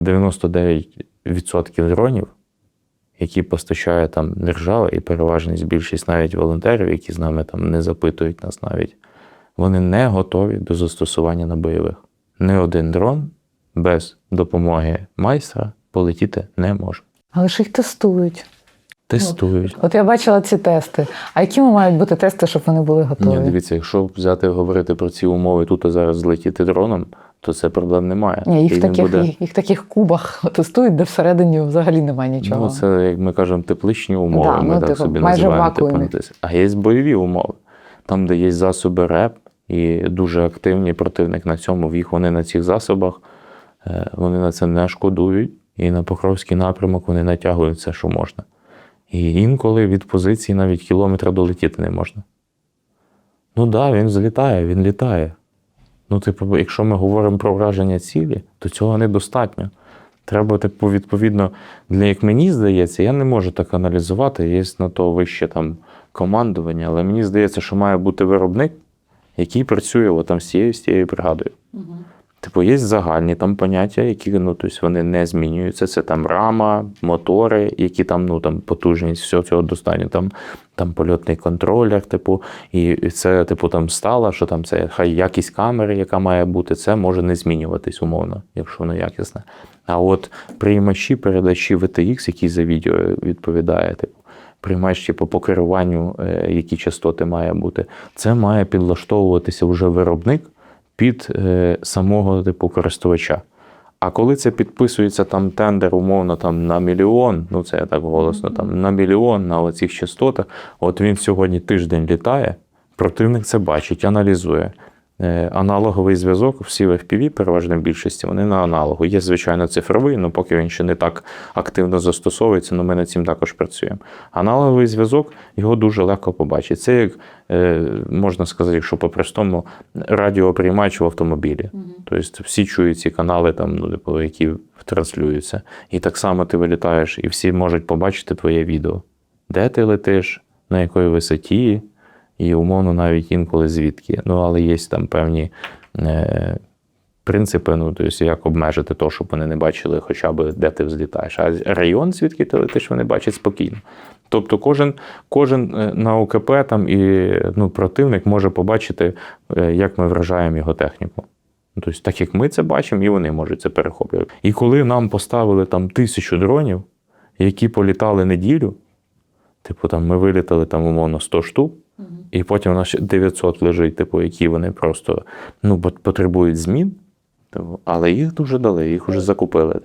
99% дронів, які постачає там держава, і переважність більшість навіть волонтерів, які з нами там не запитують нас навіть, вони не готові до застосування на бойових. Ні один дрон без допомоги майстра полетіти не може. Але ж їх тестують. Тестують. От я бачила ці тести. А якими мають бути тести, щоб вони були готові? Ні, дивіться, якщо взяти говорити про ці умови тут і зараз злетіти дроном, то це проблем немає. Ні, їх в таких, буде- їх, їх таких кубах тестують, де всередині взагалі немає нічого. Ну, це, як ми кажемо, тепличні умови. Да, ми ну, так типу, собі майже називаємо. Типу, а є бойові умови. Там, де є засоби РЕП, і дуже активні противник на цьому, їх вони на цих засобах, е, вони на це не шкодують. І на Покровський напрямок вони натягують все, що можна. І інколи від позиції навіть кілометра долетіти не можна. Ну так, да, він злітає, він літає. Ну, типу, якщо ми говоримо про враження цілі, то цього недостатньо. Треба, типу, відповідно, для як мені здається, я не можу так аналізувати, є на то вище там командування, але мені здається, що має бути виробник, який працює там, з цією з цією бригадою. Типу, є загальні там поняття, які ну, тобто вони не змінюються. Це там рама, мотори, які там, ну, там потужність, всього цього достатньо. Там, там польотний контролер, типу, і це, типу, там стала, що там це хай якість камери, яка має бути, це може не змінюватись умовно, якщо воно якісне. А от приймачі, передачі VTX, які за відео відповідає, типу. Приймач типу, по керуванню, е, які частоти має бути, це має підлаштовуватися вже виробник під е, самого типу користувача. А коли це підписується там тендер, умовно там на мільйон, ну це я так голосно, там на мільйон на оцих частотах, от він сьогодні тиждень літає, противник це бачить, аналізує. Е, Аналоговий зв'язок, всі в FPV, переважно в більшості, вони на аналогу. Є, звичайно, цифровий, але поки він ще не так активно застосовується, але ми над цим також працюємо. Аналоговий зв'язок його дуже легко побачити. Це як е, можна сказати, якщо по-простому, радіоприймач в автомобілі. Тобто всі чують ці канали, там, ну, типу, які транслюються. І так само ти вилітаєш, і всі можуть побачити твоє відео. Де ти летиш, на якій висоті, і умовно навіть інколи звідки. Ну, але є там певні е, принципи, ну, тобто, як обмежити то, щоб вони не бачили хоча б де ти взлітаєш. А район, звідки ти летиш, вони бачать спокійно. Тобто кожен, кожен е, на ОКП там і ну, противник може побачити, е, як ми вражаємо його техніку. Тобто, так як ми це бачимо, і вони можуть це перехоплювати. І коли нам поставили там тисячу дронів, які політали неділю, типу там ми вилітали там умовно 100 штук, і потім у нас ще 900 лежить, типу, які вони просто ну, пот- потребують змін. Але їх дуже дали, їх вже закупили.